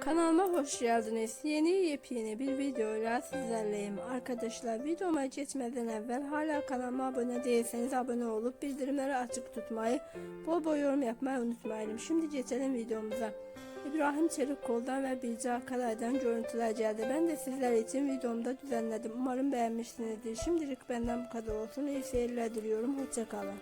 Kanalıma hoş geldiniz. Yeni yepyeni bir videoyla sizlerleyim. Arkadaşlar videoma geçmeden evvel hala kanalıma abone değilseniz abone olup bildirimleri açık tutmayı, bol bol yorum yapmayı unutmayalım. Şimdi geçelim videomuza. İbrahim Çelikkol'dan ve Bilge Akalay'dan görüntüler geldi. Ben de sizler için videomda düzenledim. Umarım beğenmişsinizdir. Şimdilik benden bu kadar olsun. İyi seyirler diliyorum. Hoşçakalın.